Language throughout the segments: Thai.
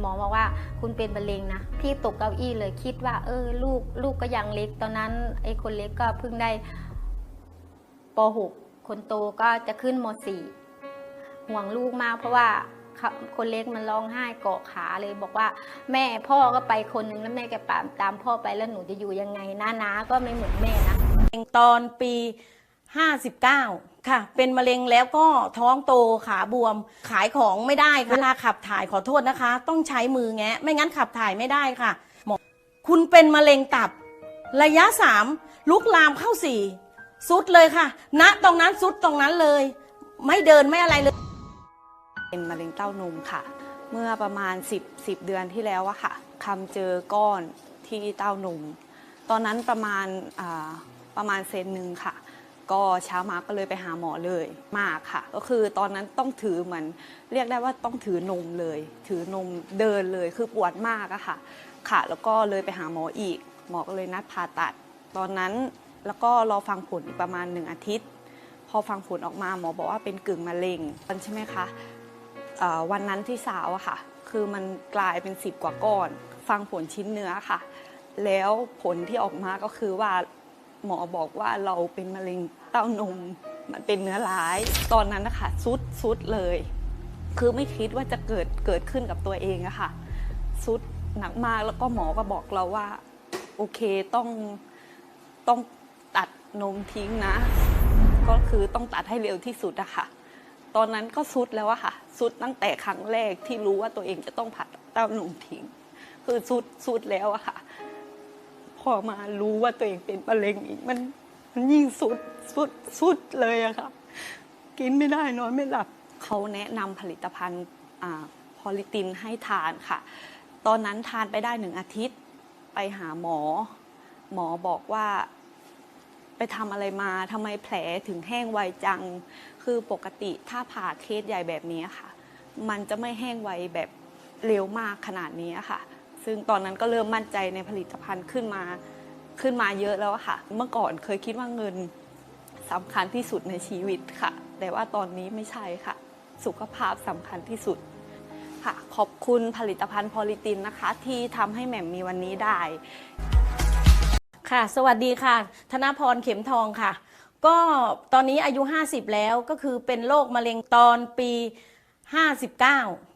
หมอบอกว่าคุณเป็นมะเร็งนะ พี่ตกเก้าอี้เลยคิดว่า เออ ลูกลูกก็ยังเล็ก ตอนนั้นไอ้คนเล็กก็เพิ่งได้ป .6 คนโตก็จะขึ้นม .4 ห่วงลูกมากเพราะว่าคนเล็กมันร้องไห้เกาะขาเลยบอกว่า แม่พ่อก็ไปคนหนึ่งแล้วแม่แก็ตามตามพ่อไปแล้วหนูจะอยู่ยังไงน้านาก็ไม่เหมือนแม่นะตอนปี 59 ค่ะ เป็นมะเร็งแล้วก็ท้องโตขาบวม ขายของไม่ได้ค่ะเวลาขับถ่ายขอโทษนะคะ ต้องใช้มือแงะ ไม่งั้นขับถ่ายไม่ได้ค่ะหมอคุณเป็นมะเร็งตับ ระยะ 3 ลุกลามเข้าสี่สุดเลยค่ะณตรงนั้นสุดตรงนั้นเลย ไม่เดินไม่อะไรเลย เป็นมะเร็งเต้านมค่ะ เมื่อประมาณ 10 10 เดือนที่แล้วอะค่ะคำเจอก้อนที่เต้านม ตอนนั้นประมาณประมาณเซนหนึ่งค่ะ ก็เช้ามาก็เลยไปหาหมอเลยมากค่ะ ก็คือตอนนั้นต้องถือเหมือนเรียกได้ว่าต้องถือนมเลย ถือนมเดินเลยคือปวดมากอะค่ะ ค่ะ แล้วก็เลยไปหาหมออีก หมอก็เลยนัดผ่าตัด ตอนนั้นแล้วก็รอฟังผลอีกประมาณหนึ่งอาทิตย์ พอฟังผลออกมาหมอบอกว่าเป็นกึ่งมะเร็งใช่ไหมคะวันนั้นที่สาวอะค่ะ คือมันกลายเป็นสิบกว่าก้อน ฟังผลชิ้นเนื้อค่ะ แล้วผลที่ออกมาก็คือว่า หมอบอกว่าเราเป็นมะเร็งเต้านม มันเป็นเนื้อร้าย ตอนนั้นนะคะสุดสุดเลย คือไม่คิดว่าจะเกิดเกิดขึ้นกับตัวเองอะค่ะสุดหนักมากแล้วก็หมอก็บอกเราว่า โอเคต้องต้องตัดนมทิ้งนะ ก็คือต้องตัดให้เร็วที่สุดอะค่ะ ตอนนั้นก็สุดแล้วอะค่ะสุดตั้งแต่ครั้งแรกที่รู้ว่าตัวเองจะต้องผ่าเต้านมทิ้ง คือสุดสุดแล้วอะค่ะ พอมารู้ว่าตัวเองเป็นมะเร็งอีกมันมันยิ่งสุดสุดสุดเลยอะค่ะ กินไม่ได้นอนไม่หลับเขาแนะนำผลิตภัณฑ์พอลิตินให้ทานค่ะ ตอนนั้นทานไปได้หนึ่งอาทิตย์ไปหาหมอ หมอบอกว่าไปทำอะไรมาทำไมแผลถึงแห้งไวจัง คือปกติถ้าผ่าเคสใหญ่แบบนี้ค่ะ มันจะไม่แห้งไวแบบเร็วมากขนาดนี้ค่ะ ซึ่งตอนนั้นก็เริ่มมั่นใจในผลิตภัณฑ์ขึ้นมาขึ้นมาเยอะแล้วค่ะ เมื่อก่อนเคยคิดว่าเงินสำคัญที่สุดในชีวิตค่ะ แต่ว่าตอนนี้ไม่ใช่ค่ะ สุขภาพสำคัญที่สุดค่ะ ขอบคุณผลิตภัณฑ์พอลิตินนะคะ ที่ทำให้แหม่มมีวันนี้ได้ ค่ะ สวัสดีค่ะ ธนพรเข็มทองค่ะ ก็ตอนนี้อายุ 50 แล้วก็คือเป็นโรคมะเร็งตอนปี 59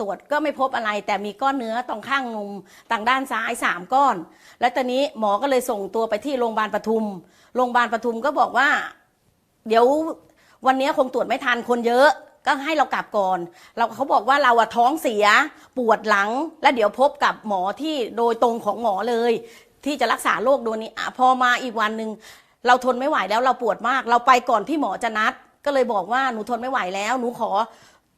ตรวจก็ไม่พบอะไร แต่มีก้อนเนื้อตรงข้างนมต่างด้านซ้ายสามก้อน แล้วตอนนี้หมอก็เลยส่งตัวไปที่โรงพยาบาลปทุม โรงพยาบาลปทุมก็บอกว่า เดี๋ยววันนี้คงตรวจไม่ทันคนเยอะก็ให้เรากลับก่อน เราเขาบอกว่าเราอะท้องเสียปวดหลัง แล้วเดี๋ยวพบกับหมอที่โดยตรงของหมอเลย ที่จะรักษาโรคโดนี้อพอมาอีกวันหนึ่งเราทนไม่ไหวแล้วเราปวดมาก เราไปก่อนที่หมอจะนัด ก็เลยบอกว่าหนูทนไม่ไหวแล้ว หนูขอ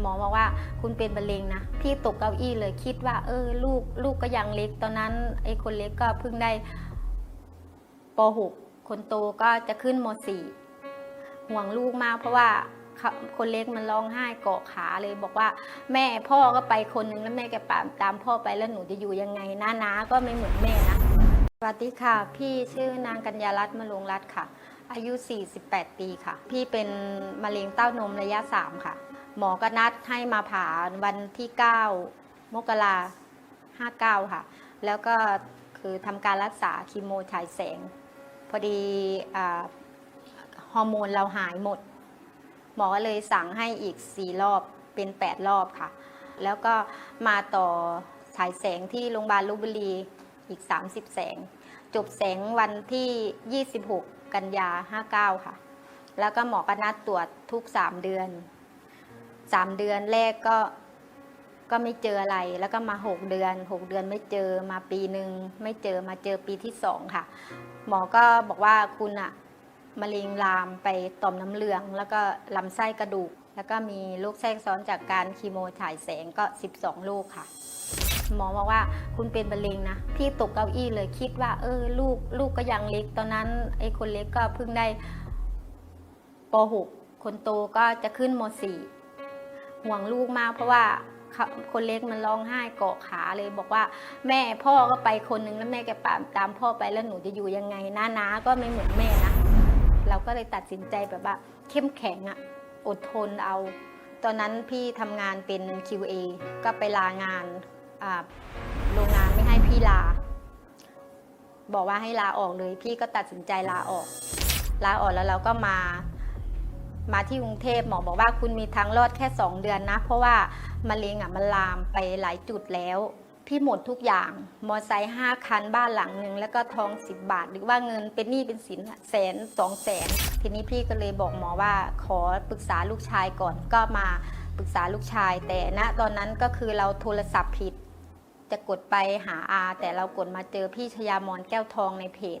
หมอบอกว่าคุณเป็นมะเร็งนะ พี่ตกเก้าอี้เลยคิดว่า เออ ลูกลูกก็ยังเล็ก ตอนนั้นไอ้คนเล็กก็เพิ่งได้ป .6 คนโตก็จะขึ้นม .4 ห่วงลูกมากเพราะว่าคนเล็กมันร้องไห้เกาะขาเลยบอกว่า แม่พ่อก็ไปคนหนึ่งแล้วแม่แกตามตามพ่อไปแล้วหนูจะอยู่ยังไงน้านาก็ไม่เหมือนแม่นะสวัสดีค่ะ พี่ชื่อนางกัญญารัตน์มะลงรัตน์ค่ะ อายุ 48 ปีค่ะ พี่เป็นมะเร็งเต้านมระยะ 3 ค่ะ หมอก็นัดให้มาผ่าวันที่ 9 มกราห้าเก้าค่ะ แล้วก็คือทำการรักษาคีโมฉายแสง พอดีอฮอร์โมนเราหายหมด หมอก็เลยสั่งให้อีก 4 รอบเป็น 8 รอบค่ะ แล้วก็มาต่อฉายแสงที่โรงพยาบาลลพบุรีอีก 30 แสง จบแสงวันที่ 26 กันยา 59 ค่ะ แล้วก็หมอก็นัดตรวจทุก 3 เดือน 3เดือนแรกก็ก็ไม่เจออะไร แล้วก็มา6เดือน6เดือนไม่เจอมาปีหนึ่งไม่เจอมาเจอปีที่2ค่ะ หมอก็บอกว่าคุณอะมะเร็งลามไปต่อมน้ำเหลือง แล้วก็ลำไส้กระดูก แล้วก็มีโรคแทรกซ้อนจากการคีโมฉายแสงก็ 12 ลูกค่ะ หมอบอกว่าคุณเป็นมะเร็งนะพี่ตกเก้าอี้เลยคิดว่า เออ ลูกลูกก็ยังเล็ก ตอนนั้นไอ้คนเล็กก็เพิ่งได้ป .6 คนโตก็จะขึ้นม .4 ห่วงลูกมาก เพราะว่าเขาคนเล็กมันร้องไห้เกาะขาเลยบอกว่า แม่พ่อก็ไปคนหนึ่งแล้วแม่แกตามตามพ่อไปแล้วหนูจะอยู่ยังไงน้านาก็ไม่เหมือนแม่นะเราก็เลยตัดสินใจแบบว่า เข้มแข็งอะอดทนเอา ตอนนั้นพี่ทำงานเป็น QA ก็ไปลางานอ่าโรงงานไม่ให้พี่ลา บอกว่าให้ลาออกเลย พี่ก็ตัดสินใจลาออก ลาออกแล้วเราก็มา มาที่กรุงเทพหมอบอกว่าคุณมีทางรอดแค่ 2 เดือนนะ เพราะว่ามะเร็งอะมันลามไปหลายจุดแล้ว พี่หมดทุกอย่าง มอไซค์ห้าคันบ้านหลังหนึ่งแล้วก็ทอง 10 บาท หรือว่าเงินเป็นหนี้เป็นสินแสนสองแสนทีนี้พี่ก็เลยบอกหมอว่าขอปรึกษาลูกชายก่อนก็มาปรึกษาลูกชาย แต่ณตอนนั้นก็คือเราโทรศัพท์ผิด จะกดไปหาอาแต่เรากดมาเจอพี่ชยามอนแก้วทองในเพจ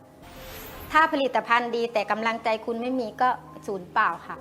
ถ้าผลิตภัณฑ์ดีแต่กำลังใจคุณไม่มีก็ศูนย์เปล่าค่ะ